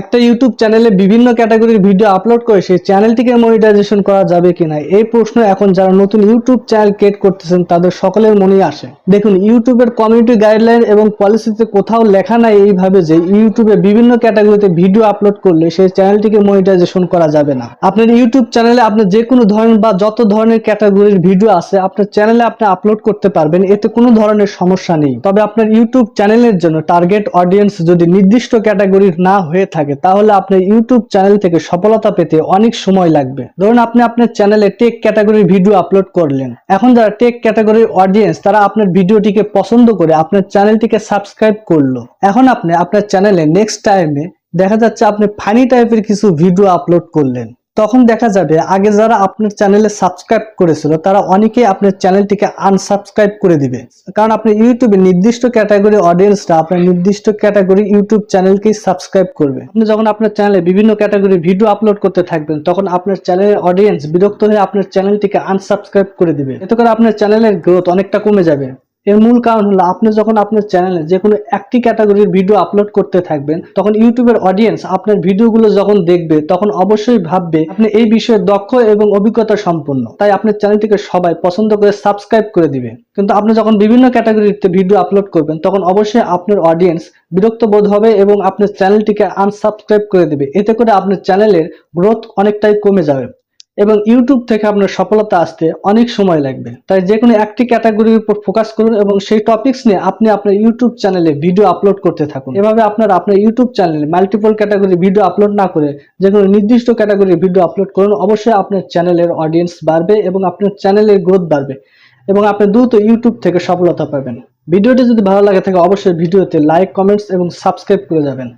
একটা ইউটিউব চ্যানেলে বিভিন্ন ক্যাটাগরির ভিডিও আপলোড করে সেই চ্যানেলটিকে মনিটাইজেশন করা যাবে কিনা? এই প্রশ্ন এখন যারা নতুন ইউটিউব চ্যানেল ক্রিয়েট করতেছেন, তাদের সকলের মনেই আসে। দেখুন ইউটিউবের কমিউনিটি গাইডলাইন এবং পলিসিতে কোথাও লেখা নাই এইভাবে যে ইউটিউবে বিভিন্ন ক্যাটাগরিতে ভিডিও আপলোড করলে সেই চ্যানেলটিকে মনিটাইজেশন করা যাবে না। আপনার ইউটিউব চ্যানেলে আপনি যে কোনো ধরনের বা যত ধরনের ক্যাটাগরির ভিডিও আছে, আপনার চ্যানেলে আপনি আপলোড করতে পারবেন, এতে কোনো ধরনের সমস্যা নেই। তবে আপনার ইউটিউব চ্যানেলের জন্য টার্গেট অডিয়েন্স যদি নির্দিষ্ট ক্যাটাগরির না হয়ে থাকে তাহলে আপনার ইউটিউব চ্যানেল থেকে সফলতা পেতে অনেক সময় লাগবে। ধরুন আপনি আপনার চ্যানেলে টেক ক্যাটাগরির ভিডিও আপলোড করলেন। এখন যারা টেক ক্যাটাগরির অডিয়েন্স তারা আপনার ভিডিওটিকে পছন্দ করে আপনার চ্যানেলটিকে সাবস্ক্রাইব করল। এখন আপনি আপনার চ্যানেলে নেক্সট টাইমে দেখা যাচ্ছে আপনি ফানি টাইপের কিছু ভিডিও আপলোড করলেন। তখন দেখা যাবে, আগে যারা আপনার চ্যানেলে সাবস্ক্রাইব করেছিল, তারা অনেকেই আপনার চ্যানেলটিকে আনসাবস্ক্রাইব করে দিবে। কারণ আপনি ইউটিউবে নির্দিষ্ট ক্যাটাগরি অডিয়েন্সরা আপনার নির্দিষ্ট ক্যাটাগরি ইউটিউব চ্যানেলকেই সাবস্ক্রাইব করবে। আপনি যখন আপনার চ্যানেলে বিভিন্ন ক্যাটাগরি ভিডিও আপলোড করতে থাকবেন, তখন আপনার চ্যানেলের অডিয়েন্স বিরক্ত হয়ে আপনার চ্যানেলটিকে আনসাবস্ক্রাইব করে দিবে। এতে করে আপনার চ্যানেলের গ্রোথ অনেকটা কমে যাবে। এর মূল কারণ হলো আপনি যখন আপনার চ্যানেলে যে কোনো একটি ক্যাটাগরির ভিডিও আপলোড করতে থাকবেন, তখন ইউটিউবের অডিয়েন্স আপনার ভিডিওগুলো যখন দেখবে, তখন অবশ্যই ভাববে আপনি এই বিষয়ে দক্ষ এবং অভিজ্ঞতা সম্পন্ন। তাই আপনার চ্যানেলটিকে সবাই পছন্দ করে সাবস্ক্রাইব করে দিবে। কিন্তু আপনি যখন বিভিন্ন ক্যাটাগরিতে ভিডিও আপলোড করবেন, তখন অবশ্যই আপনার অডিয়েন্স বিরক্ত বোধ হবে এবং আপনার চ্যানেলটিকে আনসাবস্ক্রাইব করে দেবে। এতে করে আপনার চ্যানেলের গ্রোথ অনেকটাই কমে যাবে। এবং ইউটিউব থেকে আপনার সফলতা আসতে অনেক সময় লাগবে। তাই যে কোনো একটি ক্যাটাগরির উপর ফোকাস করুন এবং সেই টপিকস নিয়ে আপনি আপনার ইউটিউব চ্যানেলে ভিডিও আপলোড করতে থাকুন। এভাবে আপনার আপনার ইউটিউব চ্যানেলে মাল্টিপল ক্যাটাগরি ভিডিও আপলোড না করে যে কোনো নির্দিষ্ট ক্যাটাগরির ভিডিও আপলোড করুন, অবশ্যই আপনার চ্যানেলের অডিয়েন্স বাড়বে এবং আপনার চ্যানেলের গ্রোথ বাড়বে এবং আপনি দ্রুত ইউটিউব থেকে সফলতা পাবেন। ভিডিওটি যদি ভালো লাগে থাকে, অবশ্যই ভিডিওতে লাইক কমেন্টস এবং সাবস্ক্রাইব করে যাবেন।